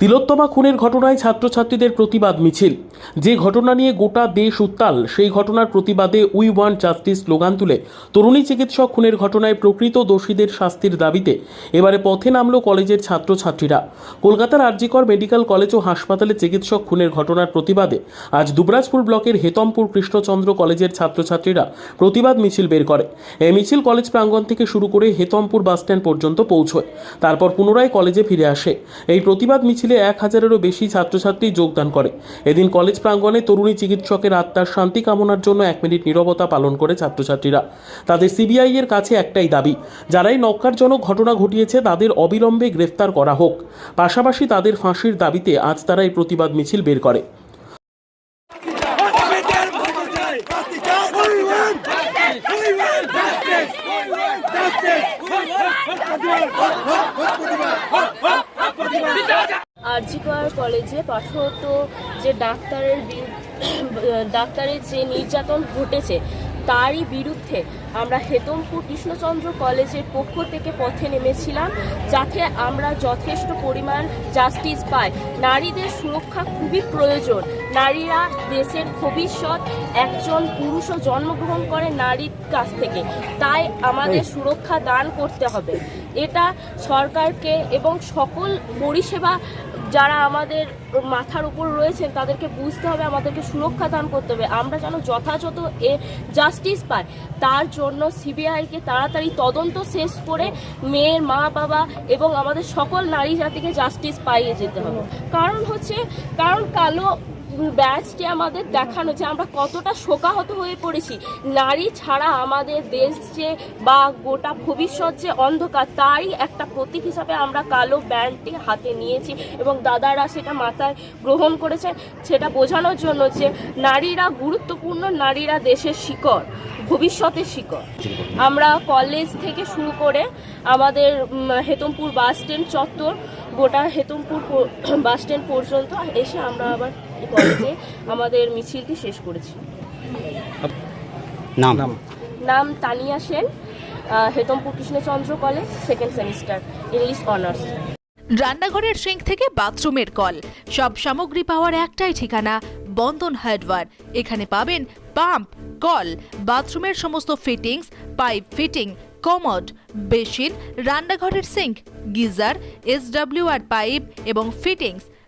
তিলোত্তমা খুনের ঘটনায় ছাত্রছাত্রীদের প্রতিবাদ মিছিল। যে ঘটনা নিয়ে গোটা দেশ উত্তাল, সেই ঘটনার প্রতিবাদে উই ওয়ান জাস্টিস স্লোগান তুলে। তরুণী চিকিৎসক খুনের ঘটনায় প্রকৃত দোষীদের শাস্তির দাবিতে এবারে পথে নামল কলেজের ছাত্রছাত্রীরা। কলকাতার আরজিকর মেডিকেল কলেজ ও হাসপাতালে চিকিৎসক খুনের ঘটনার প্রতিবাদে আজ দুবরাজপুর ব্লকের হেতমপুর কৃষ্ণচন্দ্র কলেজের ছাত্রছাত্রীরা প্রতিবাদ মিছিল বের করে। এই মিছিল কলেজ প্রাঙ্গণ থেকে শুরু করে হেতমপুর বাসস্ট্যান্ড পর্যন্ত পৌঁছয়। তারপর পুনরায় কলেজে ফিরে আসে। এই প্রতিবাদ মিছিলে এক হাজারেরও বেশি ছাত্রছাত্রী যোগদান করে এদিন কলেজ প্রাঙ্গণে তরুণী চিকিৎসকের আত্মার শান্তি কামনার জন্য এক মিনিট নীরবতা পালন করে ছাত্রছাত্রীরা তাদের সিবিআই এর কাছে একটাই দাবি যারাই নক্কারজনক ঘটনা ঘটিয়েছে তাদের অবিলম্বে গ্রেফতার করা হোক পাশাপাশি তাদের ফাঁসির দাবিতে আজ তারা এই প্রতিবাদ মিছিল বের করে আরজিকর কলেজে পাঠরত যে ডাক্তারের ডাক্তারের যে নির্যাতন ঘটেছে তারই বিরুদ্ধে আমরা হেতমপুর কৃষ্ণচন্দ্র কলেজের পক্ষ থেকে পথে নেমেছিলাম যাতে আমরা যথেষ্ট পরিমাণ জাস্টিস পাই। নারীদের সুরক্ষা খুবই প্রয়োজন। নারীরা দেশের ভবিষ্যৎ একজন পুরুষও জন্মগ্রহণ করে নারীর কাছ থেকে। তাই আমাদের সুরক্ষা দান করতে হবে। এটা সরকারকে এবং সকল পরিষেবা যারা আমাদের মাথার উপর রয়েছেন, তাদেরকে বুঝতে হবে, আমাদেরকে সুরক্ষা দান করতে হবে। আমরা যেন যথাযথ এ জাস্টিস পাই, তার জন্য সিবিআইকে তাড়াতাড়ি তদন্ত শেষ করে মেয়ের মা, বাবা এবং আমাদের সকল নারী জাতিকে জাস্টিস পাইয়ে যেতে হবে। কারণ হচ্ছে, কারণ কালো ব্যাচটি আমাদের দেখানো যে আমরা কতটা শোকাহত হয়ে পড়েছি। নারী ছাড়া আমাদের দেশ যে বা গোটা ভবিষ্যৎ যে অন্ধকার, তারই একটা প্রতীক হিসাবে আমরা কালো ব্যান্ডটি হাতে নিয়েছি এবং দাদারা সেটা মাথায় গ্রহণ করেছে সেটা বোঝানোর জন্য যে নারীরা গুরুত্বপূর্ণ, নারীরা দেশের শিকড়, ভবিষ্যতের শিকড়। আমরা কলেজ থেকে শুরু করে আমাদের হেতমপুর বাস স্ট্যান্ড চত্বর, গোটা হেতমপুর বাস স্ট্যান্ড পর্যন্ত এসে আমরা আবার কলেজে আমাদের মিছিলটি শেষ করেছি। নাম? নাম? তানিয়া সেন আহ, Hetampur Krishnachandra college second semester English honours রান্নাঘরের সিঙ্ক থেকে বাথরুমের কল। সব সামগ্রী পাওয়ার একটাই ঠিকানা বন্ধন হার্ডওয়ার। এখানে পাবেন পাম্প কল বাথরুমের সমস্ত fittings pipe fitting commode basin রান্নাঘরের সিঙ্ক গিজার এসডব্লিউআর পাইপ এবং ফিটিংস